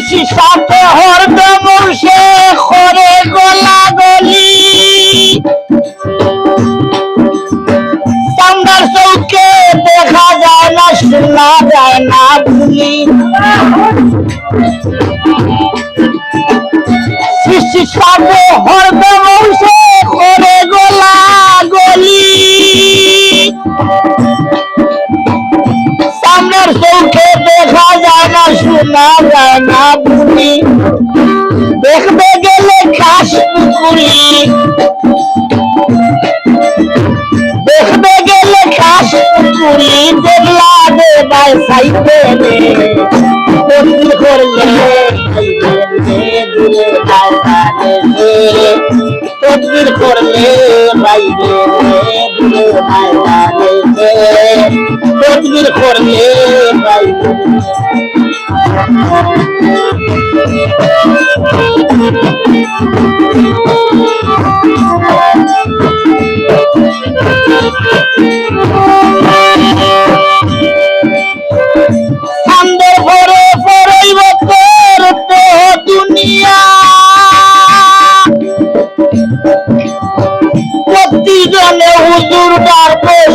শিশি সাথে হরদম সে করে গলা গলি। চান্দার চৌকে দেখা যায় না, শোনা যায় না ভুলি শিশি সাথে শোনা না ভুলি দেখবে গেলে খাস পুকুরি। দেখবে গেলে খাস পুকুরি, দেখলা দেবাই সাইতে নে তদবির করলে দূরে তদবির করলে বাইরে, দূরে তদবির করলে বাইরে।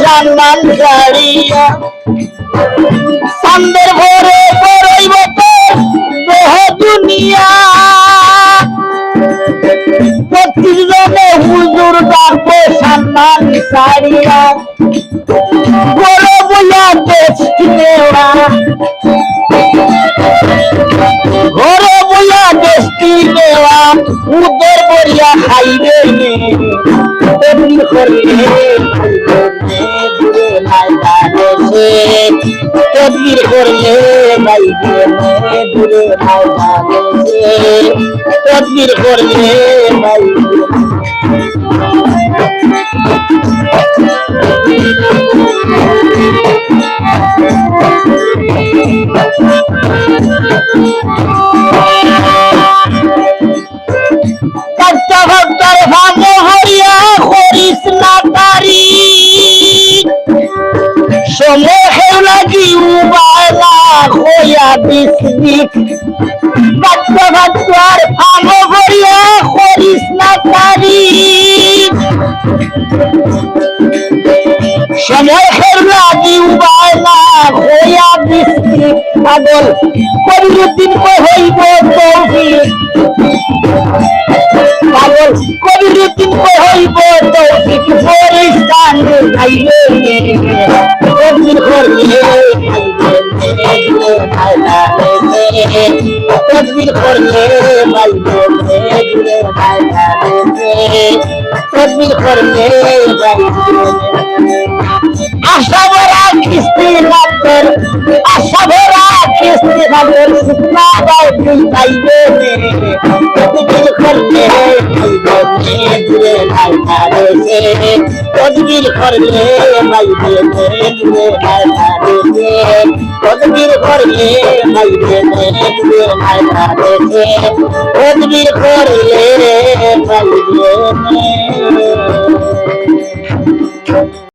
ডাকবে সম্মান ছাড়িয়া সামনের পরে পরেই বছর দেহ দুনিয়া। প্রতিজনে হুজুর ডাকবে সম্মান ছাড়িয়া বড় বইয়া দেখছি নেওয়া। ঘরে বইয়া দেশটি নেওয়া উদের বরিয়া খাইবে তেমনি করলে তদবির করলে বাইবে দূরে তদবির করলে বাইবে কাট্টা করিস না সময় লাগি উবালা হইয়া বিসবিক পাগল। কবিরুদ্দিন হইব তৌফিক। পাগল কবির হইব তৌফিক। পরিস্তান গাইলে কবির করলে তদবির করলে বাইবে তদবির করলে বাইবে আশা ভরা কিস্তি লাগবেন আশা ভরা কিস্তি লাগবেন করলে দূরে তদবির করলে বাইবে দূরে তদবির করলে বাইবে দূরে তদবির করলে বাইবে